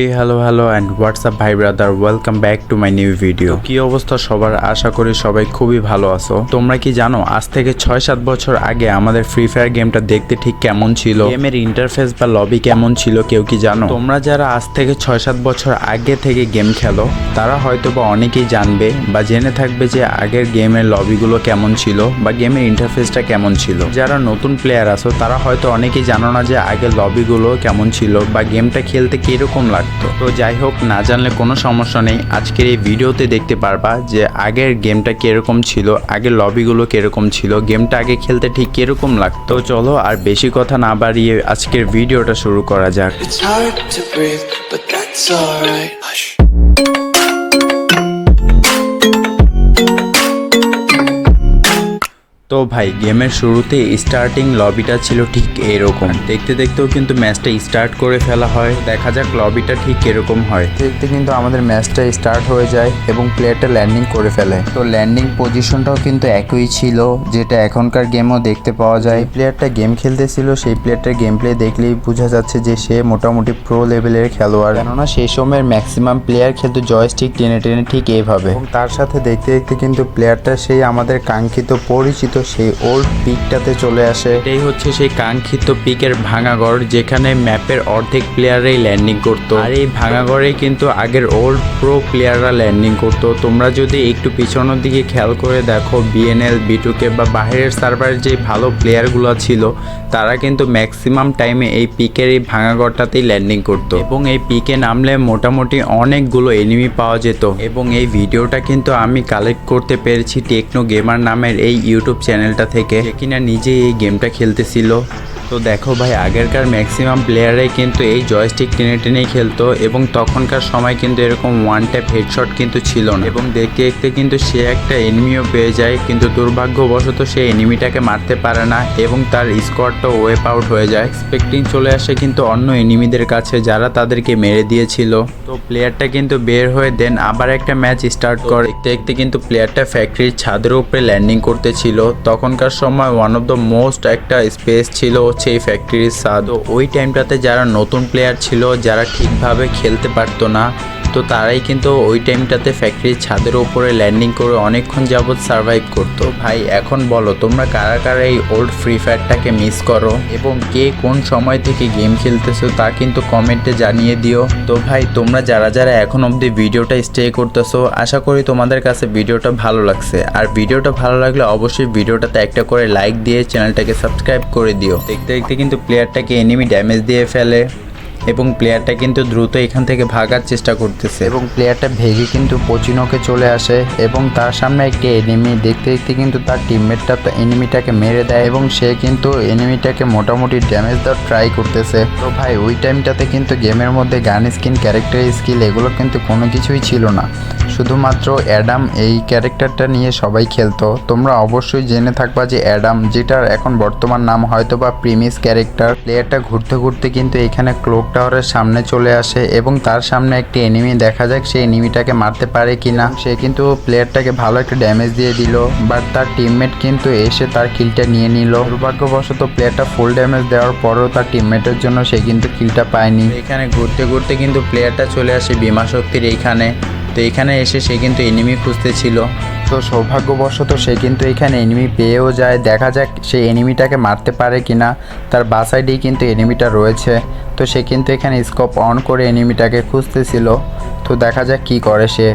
এই hello hello and WhatsApp ভাই brother welcome back to my new video কি অবস্থা সবার? আশা করি সবাই খুবই ভালো আছো। তোমরা কি জানো, আজ থেকে ছয় সাত বছর আগে আমাদের ফ্রি ফায়ার গেমটা দেখতে ঠিক কেমন ছিল? গেমের ইন্টারফেস বা লবি কেমন ছিল, কেউ কি জানো? তোমরা যারা আজ থেকে ছয় সাত বছর আগে থেকে গেম খেলো, তারা হয়তো বা অনেকেই জানবে বা জেনে থাকবে যে আগের গেমের লবিগুলো কেমন ছিল বা গেমের ইন্টারফেসটা কেমন ছিল। যারা নতুন প্লেয়ার আছো, তারা হয়তো অনেকেই জানো না যে আগের লবিগুলো কেমন ছিল বা গেমটা খেলতে কীরকম লাগতো তো যাই হোক, না জানলে কোনো সমস্যা নেই। আজকের এই ভিডিওতে দেখতে পারবা যে আগের গেমটা কীরকম ছিল, আগের লবিগুলো কীরকম ছিল, গেমটা আগে খেলতে ঠিক কীরকম লাগতো। চলো আর বেশি কথা না বাড়িয়ে আজকের ভিডিওটা শুরু করা যাক। তো ভাই, গেমের শুরুতে স্টার্টিং লবিটা ছিল ঠিক এরকম। দেখতে দেখতেও কিন্তু ম্যাচটা স্টার্ট করে ফেলা হয়। দেখা যাক লবিটা ঠিক এরকম হয়। দেখতে কিন্তু আমাদের ম্যাচটা স্টার্ট হয়ে যায় এবং প্লেয়ারটা ল্যান্ডিং করে ফেলে। তো ল্যান্ডিং পজিশনটাও কিন্তু একই ছিল, যেটা এখনকার গেমও দেখতে পাওয়া যায়। প্লেয়ারটা গেম খেলতেছিল, সেই প্লেয়ারটার গেম প্লে দেখলেই বোঝা যাচ্ছে যে সে মোটামুটি প্রো লেভেলের খেলোয়াড়। কেননা সেই সময়ের ম্যাক্সিমাম প্লেয়ার খেলতো জয়স্টিক টেনে টেনে ঠিক এইভাবে তার সাথে দেখতে দেখতে কিন্তু প্লেয়ারটা সেই আমাদের কাঙ্ক্ষিত পরিচিত সেই ওল্ড পিকটাতে চলে আসে। এটাই হচ্ছে সেই কাঙ্ক্ষিত পিকের ভাঙাগড় যেখানে ম্যাপের অর্ধেক প্লেয়াররাই ল্যান্ডিং করতো। আর এই ভাঙাগড়ে কিন্তু আগের ওল্ড প্রো প্লেয়াররা ল্যান্ডিং করতো। তোমরা যদি একটু পিছনের দিকে খেয়াল করে দেখো বিএনএল বিটুকে বা বাইরের সার্ভারের যে ভালো প্লেয়ারগুলো ছিল, তারা কিন্তু ম্যাক্সিমাম টাইমে এই পিকের এই ভাঙাগড়টাতেই ল্যান্ডিং করতো। এবং এই পিকে নামলে মোটামুটি অনেকগুলো এনিমি পাওয়া যেত। এবং এই ভিডিওটা কিন্তু আমি কালেক্ট করতে পেরেছি টেকনো গেমার নামের এই ইউটিউব চ্যানেলটা থেকে। কিনা নিজে এই গেমটা খেলতেছিল। তো দেখো ভাই আগেরকার ম্যাক্সিমাম প্লেয়াররাই কিন্তু এই জয়স্টিক টেনে টেনেই খেলতো এবং তখনকার সময় কিন্তু এরকম ওয়ান ট্যাপ হেডশট কিন্তু ছিল না। এবং দেখতে দেখতে কিন্তু সে একটা এনিমিও পেয়ে যায় কিন্তু দুর্ভাগ্যবশত সে এনিমিটাকে মারতে পারে না এবং তার স্কোয়াডটা ওয়েপ আউট হয়ে যায়। এক্সপেক্টিং চলে আসে কিন্তু অন্য এনিমিদের কাছে যারা তাদেরকে মেরে দিয়েছিল। তো প্লেয়ারটা কিন্তু বের হয়ে দেন আবার একটা ম্যাচ স্টার্ট করে। দেখতে দেখতে কিন্তু প্লেয়ারটা ফ্যাক্টরির ছাদের উপরে ল্যান্ডিং করতেছিল। তখনকার সময় ওয়ান অফ দ্য মোস্ট একটা স্পেস ছিল হচ্ছে এই ফ্যাক্টরির স্বাদ। ওই টাইমটাতে যারা নতুন প্লেয়ার ছিল, যারা ঠিকভাবে খেলতে পারতো না তো তারাই কিন্তু ওই টাইমটাতে ফ্যাক্টরির ছাদের উপরে ল্যান্ডিং করে অনেকক্ষণ যাবৎ সার্ভাইভ করতো। ভাই, এখন বলো, তোমরা কারা কারা এই ওল্ড ফ্রি ফায়ারটাকে মিস করো? এবং কে কোন সময় থেকে গেম খেলতেছো তা কিন্তু কমেন্টে জানিয়ে দিও। তো ভাই, তোমরা যারা যারা এখন অবধি ভিডিওটা স্টে করতেছো, আশা করি তোমাদের কাছে ভিডিওটা ভালো লাগছে। আর ভিডিওটা ভালো লাগলে অবশ্যই ভিডিওটাতে একটা করে লাইক দিয়ে চ্যানেলটাকে সাবস্ক্রাইব করে দিও। দেখতে দেখতে কিন্তু প্লেয়ারটাকে এনিমি ড্যামেজ দিয়ে ফেলে। এবং প্লেয়ারটা কিন্তু দ্রুত এখান থেকে ভাগার চেষ্টা করতেছে। এবং প্লেয়ারটা ভেগে কিন্তু পচিনোকে চলে আসে এবং তার সামনে একটি এনিমি দেখতে দেখতে কিন্তু তার টিমমেটটা তো এনিমিটাকে মেরে দেয় এবং সে কিন্তু এনিমিটাকে মোটামুটি ড্যামেজ দেওয়ার ট্রাই করতেছে। তো ভাই, ওই টাইমটাতে কিন্তু গেমের মধ্যে গান স্কিন ক্যারেক্টার স্কিল এগুলো কিন্তু কোনো কিছুই ছিল না। শুধুমাত্র অ্যাডাম এই ক্যারেক্টারটা নিয়ে সবাই খেলতো। তোমরা অবশ্যই জেনে থাকবা যে অ্যাডাম, যেটার এখন বর্তমান নাম হয়তো বা প্রিমিস ক্যারেক্টার, প্লেয়ারটা ঘুরতে ঘুরতে কিন্তু এখানে ক্লোক টাওয়ারের সামনে চলে আসে এবং তার সামনে একটি এনিমি দেখা যাক সে এনিমিটাকে মারতে পারে কিনা। সে কিন্তু প্লেয়ারটাকে ভালো একটা ড্যামেজ দিয়ে দিল বাট তার টিমমেট কিন্তু এসে তার কিলটা নিয়ে নিল। দুর্ভাগ্যবশত প্লেয়ারটা ফুল ড্যামেজ দেওয়ার পরেও তার টিমমেটের জন্য সে কিন্তু কিলটা পায়নি। এখানে ঘুরতে ঘুরতে কিন্তু প্লেয়ারটা চলে আসে বিমা শক্তির এইখানে তো এখানে এসে সে কিন্তু এনিমি খুঁজতেছিল তো সৌভাগ্যবশত সে কিন্তু এখানে এনিমি পেয়েও যায়। দেখা যাক সে এনিমিটাকে মারতে পারে কিনা। তার বাসাইডেই কিন্তু এনিমিটা রয়েছে। তো সে কিন্তু এখানে স্কোপ অন করে এনিমিটাকে খুঁজতেছিল। তো দেখা যাক কি করে সে।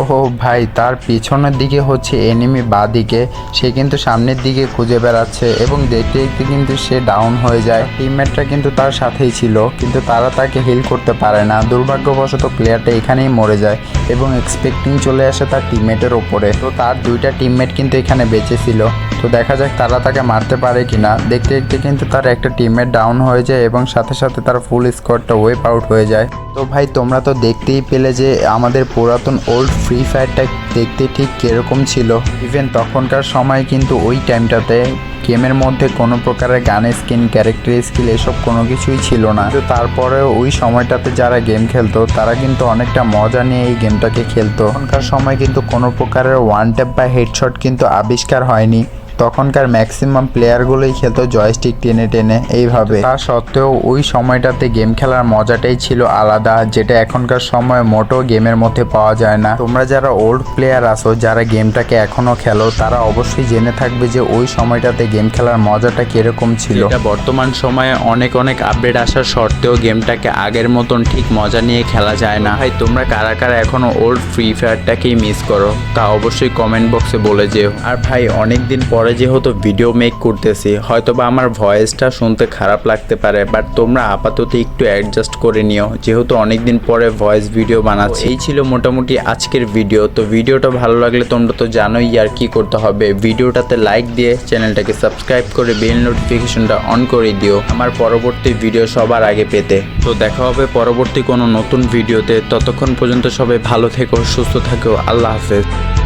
ওহো ভাই, তার পিছনের দিকে হচ্ছে এনিমি বা দিকে সে কিন্তু সামনের দিকে খুঁজে বেড়াচ্ছে এবং দেখতে দেখতে কিন্তু সে ডাউন হয়ে যায়। টিমমেটরা কিন্তু তার সাথেই ছিল, কিন্তু তারা তাকে হিল করতে পারে না। দুর্ভাগ্যবশত প্লেয়ারটা এখানেই মরে যায় এবং এক্সপেক্টিং চলে আসে তার টিমমেটের ওপরে। তো তার দুইটা টিমমেট কিন্তু এখানে বেঁচে ছিল। তো দেখা যাক তারা তাকে মারতে পারে কিনা। দেখতে দেখতে কিন্তু তার একটা টিমমেট ডাউন হয়ে যায় এবং সাথে সাথে তার ফুল স্কোয়াডটা ওয়েপ আউট হয়ে যায়। তো ভাই, তোমরা তো দেখতেই পেলে যে আমাদের পুরাতন ওল্ড ফ্রি ফায়ারটা দেখতে ঠিক কীরকম ছিল। ইভেন তখনকার সময় কিন্তু ওই টাইমটাতে গেমের মধ্যে কোনো প্রকারের গান স্কিন ক্যারেক্টার স্কিল এসব কোনো কিছুই ছিল না। তো তারপরে ওই সময়টাতে যারা গেম খেলতো, তারা কিন্তু অনেকটা মজা নিয়ে এই গেমটাকে খেলতো। তখনকার সময় কিন্তু কোনো প্রকারের ওয়ান ট্যাপ বা হেডশট কিন্তু আবিষ্কার হয়নি। তখনকার ম্যাক্সিমাম প্লেয়ারগুলোই খেলতো জয়স্টিক টেনে টেনে এইভাবে। তা সত্ত্বেও ওই সময়টাতে গেম খেলার মজাটাই ছিল আলাদা, যেটা এখনকার সময় মোটো গেমের মধ্যে পাওয়া যায় না। তোমরা যারা ওল্ড প্লেয়ার আসো যারা গেমটাকে এখনও খেলো, তারা অবশ্যই জেনে থাকবে যে ওই সময়টাতে গেম খেলার মজাটা কীরকম ছিল। বর্তমান সময়ে অনেক অনেক আপডেট আসার সত্ত্বেও গেমটাকে আগের মতন ঠিক মজা নিয়ে খেলা যায় না। ভাই, তোমরা কারা কারা এখনও ওল্ড ফ্রি ফায়ারটাকেই মিস করো, তা অবশ্যই কমেন্ট বক্সে বলে যেও। আর ভাই অনেক দিন পরে যেহেতু ভিডিও মেক করতেছি, হয়তোবা আমার ভয়েসটা শুনতে খারাপ লাগতে পারে বাট তোমরা আপাতত একটু অ্যাডজাস্ট করে নিও। যেহেতু অনেক দিন পরে ভয়েস ভিডিও বানাচ্ছি। এই ছিল মোটামুটি আজকের ভিডিও তো ভিডিওটা ভালো লাগলে তোমরা তো জানোই আর কি করতে হবে। ভিডিওটাতে লাইক দিয়ে চ্যানেলটাকে সাবস্ক্রাইব করে বেল নোটিফিকেশনটা অন করে দিও আমার পরবর্তী ভিডিও সবার আগে পেতে। তো দেখা হবে পরবর্তী কোনো নতুন ভিডিওতে ততক্ষণ পর্যন্ত সবাই ভালো থেকো, সুস্থ থাকো, আল্লাহ হাফেজ।